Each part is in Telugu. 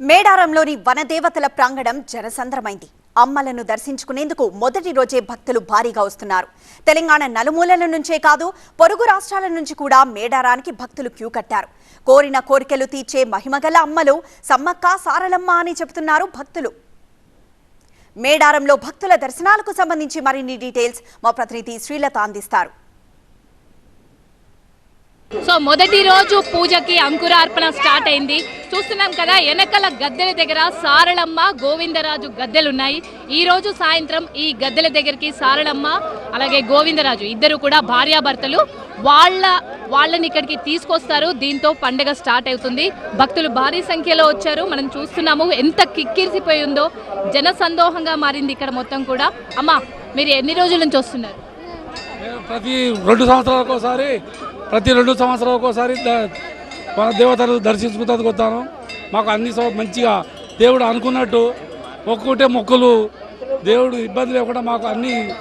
మేడారంలోని వనదేవతల ప్రాంగణం జనసంద్రమైంది. అమ్మలను దర్శించుకునేందుకు మొదటి రోజే భక్తులు భారీగా వస్తున్నారు. తెలంగాణ నలుమూలల నుంచే కాదు పొరుగు రాష్ట్రాల నుంచి కూడా మేడారానికి భక్తులు క్యూ కట్టారు. కోరిన కోరికలు తీర్చే మహిమగల అమ్మలు సమ్మక్క సారలమ్మ అని చెబుతున్నారు భక్తులు. మేడారంలో భక్తుల దర్శనాలకు సంబంధించి మరిన్ని డీటెయిల్స్ మా ప్రతినిధి శ్రీలత అందిస్తారు. సో మొదటి రోజు పూజకి అంకురార్పణ స్టార్ట్ అయింది. చూస్తున్నాం కదా వెనకల గద్దెల దగ్గర సారళమ్మ గోవిందరాజు గద్దెలు ఉన్నాయి ఈ రోజు సాయంత్రం ఈ గద్దెల దగ్గరికి సారళమ్మ అలాగే గోవిందరాజు ఇద్దరు కూడా భార్యాభర్తలు వాళ్ళ వాళ్ళని ఇక్కడికి తీసుకొస్తారు. దీంతో పండగ స్టార్ట్ అవుతుంది. భక్తులు భారీ సంఖ్యలో వచ్చారు. మనం చూస్తున్నాము ఎంత కిక్కిరిసిపోయి ఉందో జన సందోహంగా మారింది ఇక్కడ మొత్తం కూడా. అమ్మా మీరు ఎన్ని రోజుల నుంచి వస్తున్నారు? ప్రతి రెండు సంవత్సరాలకు ఒకసారి ప్రతి రెండు సంవత్సరాలకు ఒకసారి మన దేవతలు దర్శించుకుంటూ వస్తాను. మాకు అన్ని సౌ- మంచిగా దేవుడు అనుకున్నట్టు మొక్కుంటే మొక్కులు దేవుడు ఇబ్బంది లేకుండా మాకు అన్ని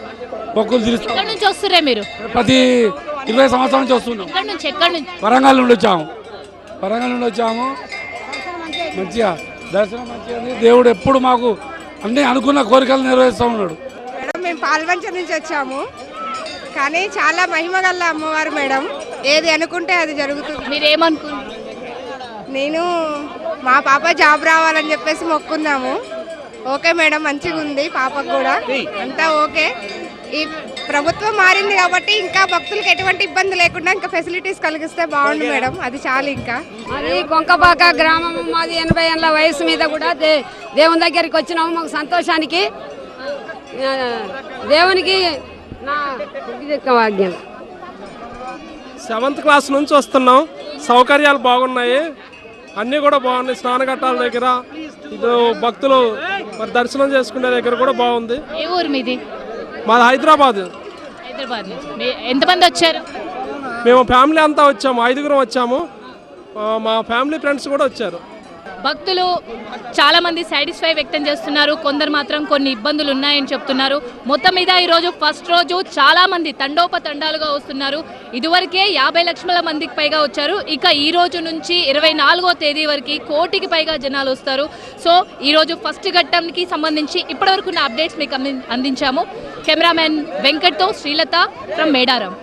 మొక్కులు తీరుస్తాం. మీరు? ప్రతి ఇరవై సంవత్సరాల నుంచి వస్తున్నాం. వరంగల్ నుండి వచ్చాము. వరంగల్ నుండి వచ్చాము. మంచిగా దర్శనం మంచిగా. దేవుడు ఎప్పుడు మాకు అన్ని అనుకున్న కోరికలు నెరవేరుస్తూ ఉన్నాడు. మేడం మేము పాల్వంచ నుంచి వచ్చాము. కానీ చాలా మహిమ గల్ల అమ్మవారు మేడం. ఏది అనుకుంటే అది జరుగుతుంది. మీరేమనుకుంటున్నారు? నేను మా పాప జాబ్ రావాలని చెప్పేసి మొక్కున్నాము ఓకే మేడం మంచిగా ఉంది పాపకు కూడా. అంతా ఓకే. ఈ ప్రభుత్వం మారింది కాబట్టి ఇంకా భక్తులకు ఎటువంటి ఇబ్బంది లేకుండా ఇంకా ఫెసిలిటీస్ కలిగిస్తే బాగుండు మేడం. అది చాలు ఇంకా. అది కొంకపాక గ్రామం మాది ఎనభై ఏళ్ళ వయసు మీద కూడా దే దేవుని దగ్గరికి వచ్చినాము మాకు సంతోషానికి. దేవునికి నా ఆజ్ఞ సెవెంత్ క్లాస్ నుంచి వస్తున్నాం. సౌకర్యాలు బాగున్నాయి. అన్నీ కూడా బాగున్నాయి. స్నానఘట్టాల దగ్గర ఇది భక్తులు మరి దర్శనం చేసుకునే దగ్గర కూడా బాగుంది. ఏ ఊరు మీది? మాది హైదరాబాద్. హైదరాబాద్ నుంచి. మీ- ఎంతమంది వచ్చారు? మేము ఫ్యామిలీ అంతా వచ్చాము. ఐదుగురం వచ్చాము. మా ఫ్యామిలీ ఫ్రెండ్స్ కూడా వచ్చారు. భక్తులు చాలా మంది సాటిస్ఫై వ్యక్తం చేస్తున్నారు. కొందరు మాత్రం కొన్ని ఇబ్బందులు ఉన్నాయని చెప్తున్నారు. మొత్తం మీద ఈరోజు ఫస్ట్ రోజు చాలా మంది తండోపతండాలుగా వస్తున్నారు. ఇదివరకే యాభై లక్షల మందికి పైగా వచ్చారు. ఇక ఈ రోజు నుంచి ఇరవై నాలుగో తేదీ వరకు కోటికి పైగా జనాలు వస్తారు. సో ఈరోజు ఫస్ట్ ఘట్టంకి సంబంధించి ఇప్పటివరకు ఉన్న అప్డేట్స్ మీకు అంది- అందించాము. కెమెరామెన్ వెంకట్తో శ్రీలత ఫ్రమ్ మేడారం.